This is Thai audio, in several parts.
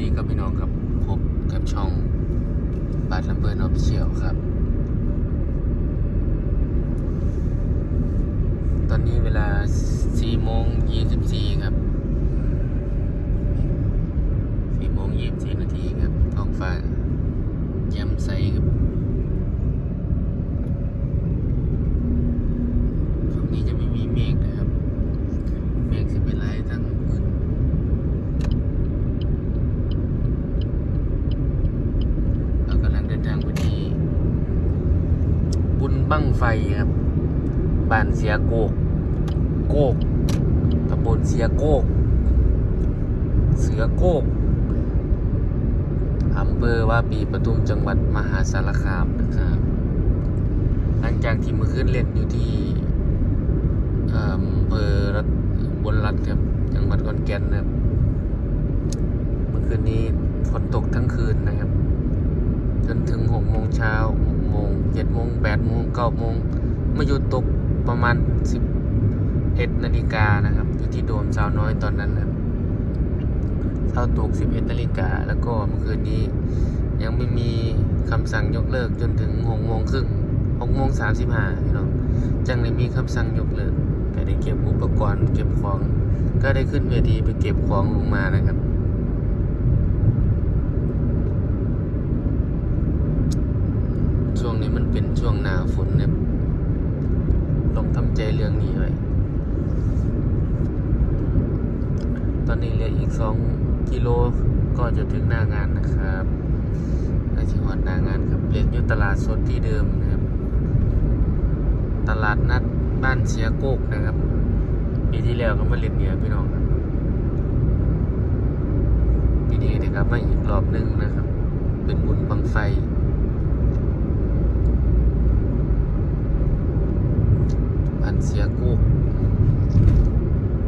ดีครับพี่น้องครับพบกับช่องบาร์ลำเบิร์นออฟเชียลครับ ตอนนี้เวลา4โมง24ครับ4โมง24นาทีครับท้องฟ้าแจ่มใสครับช่วงนี้จะไม่มีเมฆนะครับ เมฆสิเป็นไรทั้งมืด เรากำลังเดินทางไปที่บุญบั้ งไฟครับบ้านเสียโกก โกกตำบลเสียโกก เสือโกกอำเภอว่าปีปทุมจังหวัดมหาสารคามนะครับ หลังจากที่มื่อคืนเล่นอยู่ที่อำเภอรัตบนรัฐครับจังหวัดขอนแก่นนะครับเมื่อคืนนี้ฝนตกทั้งคืนนะครับ จนถึงหกโมงเช้า โมงเจ็ดโมงแปดโมงเก้าโมงมาอยู่ตกประมาณสิบเอ็ดนาฬิกานะครับ อยู่ที่โดมสาวน้อยตอนนั้นนะครับเช้าตกสิบเอ็ดนาฬิกาแล้วก็เมื่อคืนนี้ ยังไม่มีคำสั่งยกเลิกจนถึงหกโมงครึ่งหกโมงสามสิบห้าพี่น้องจังเลยมีคำสั่งยกเลิกก็ได้เก็บอุปกรณ์เก็บของ ก็ได้ขึ้นเวทีไปเก็บของลงมานะครับ ช่วงนี้มันเป็นช่วงหน้าฝนเนี่ยลองทำใจเรื่องนี้ไว้ตอนนี้เหลืออีกสองกิโลก็จะถึงหน้างานนะครับอาชิวัดหน้างานครับเรียนอยู่ตลาดสดที่เดิมนะครับ ตลาดนัดบ้านเสียโกกนะครับปีที่แล้วก็มาเรียนเนี่ยพี่น้องครับปีนี้เดี๋ยวกลับมาอีกรอบหนึงนะครับ เป็นบุญบังไฟ บ้าน เสียกู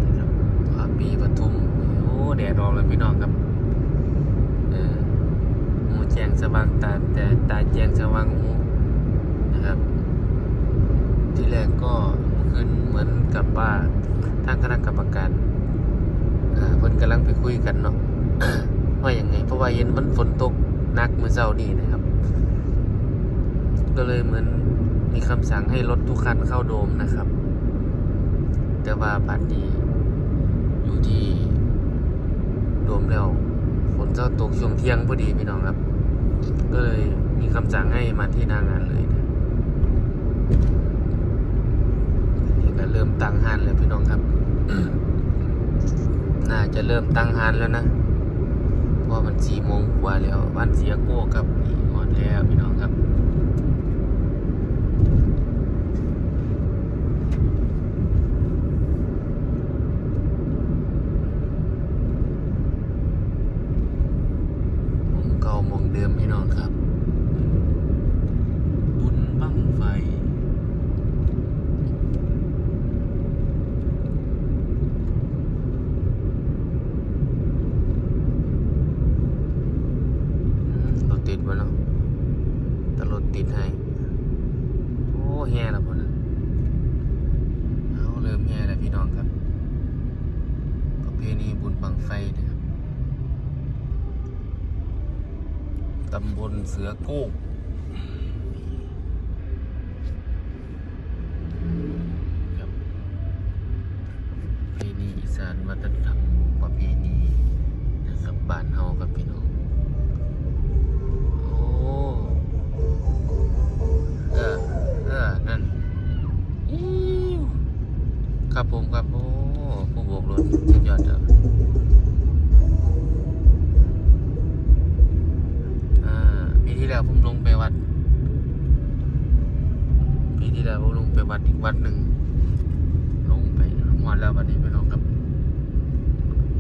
นะครับผาปีปทุม โอ้แดดออกเลยพี่น้องครับเออหมูแจงสว่างตาแต่ตาแจงสว่างหูนะครับ ที่แรกก็ขึ้นเหมือนกับว่าทางคณะกรรมการเพิ่นกำลังไปคุยกันเนาะว่าอย่างไง เพราะว่าเย็นมันฝนตกหนักเมื่อเช้านี้นะครับ ก็เลยเหมือนมีคำสั่งให้รถทุกคันเข้าโดมนะครับ แต่ว่าบัดนี้อยู่ที่โดมแล้วฝนจะตกช่วงเที่ยงพอดีพี่น้องครับ ก็เลยมีคำสั่งให้มาที่หน้างานเลยนะนี่ก็เริ่มตั้งฮานแล้วพี่น้องครับ น่าจะเริ่มตั้งฮานแล้วนะเพราะวันสี่โมงกว่าแล้ววันเสียโก้กับนี่หมดแล้วพี่น้องครับ มองเก่ามองเดิมพี่น้องครับ บุญบั้งไฟอืมรถติดวะเนาะแต่รถติดให้ โอ้แย่แล้วพอนะเอาเริ่มแย่แล้วพี่น้องครับ ประเพณีบุญบังไฟนะ ตำบลเสือโก้ครับประเพณีอีสานวัฒนธรรมประเพณีนะครับบ้านเฮาครับพี่น้องโอ้เออเออนั่นอิ๊วครับผมครับโอ้ผู้โบกรถยอดเด้อ แล้วผมลงไปวัด ปีที่แล้วผมลงไปวัดอีกวัดหนึ่ง ลงไปหมดแล้ววันนี้ไปลองกับ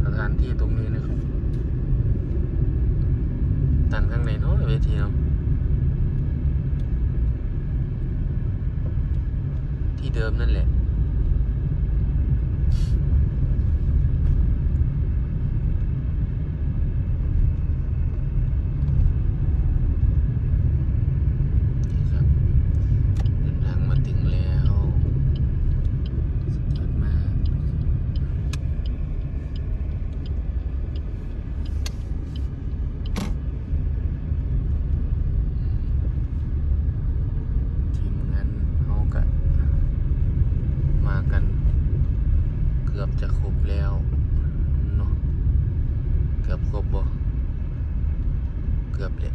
สถานที่ตรงนี้นะครับตั้งข้างในเนาะเวทีเนาะที่เดิมนั่นแหละ นี่ครับเดินทางมาถึงแล้วสุดยอดมาก ครบบ่ เกือบเลย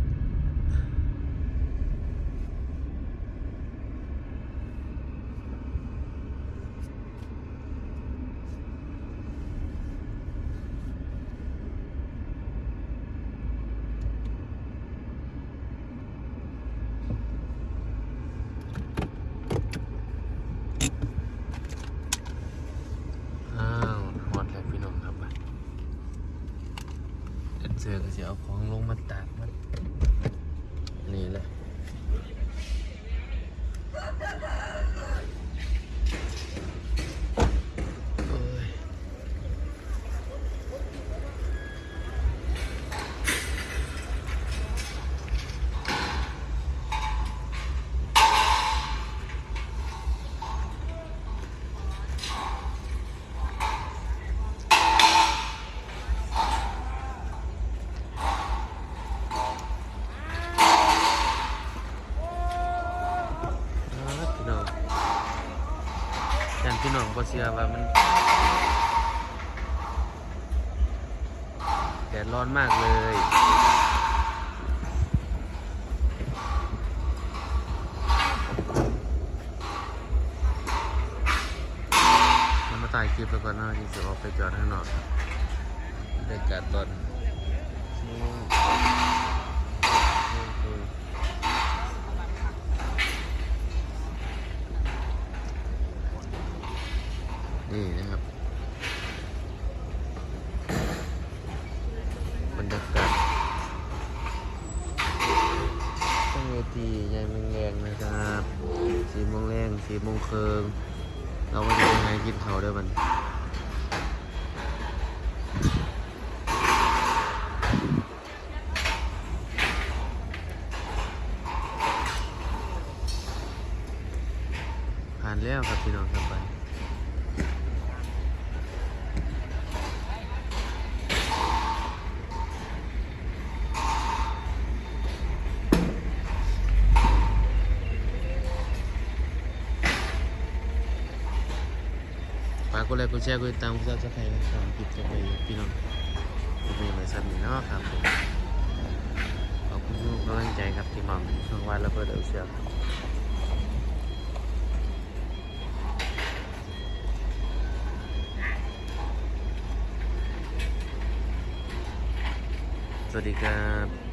อ้าวหอดแล้วพี่น้องครับไปเอ็นเสือก็จะเอาของลงมาตากมันนี่เลย พี่น้องบ่เชื่อว่ามันแดดร้อนมากเลยมาถ่ายคลิปแล้วก่อนเนาจะออกไปจอดข้างนอกบรรยากาศตอน วทีใหญ่เมืองแรงนะครับสีโมงแรงสีโมงเคิงเราก็จะยังไงกินเขาด้วยมันผ่านแล้วครับพี่น้องครับ กกดไลค์กดแชร์กดติดตามกดซับสไครต์นะครับคลิปจะไปพี่น้องจะไปไว้สักนิดเนาะครับผมขอบคุณทุกกำลังใจครับที่มองช่องวันแล้วก็เดี๋ยวเชียร์สวัสดีครับ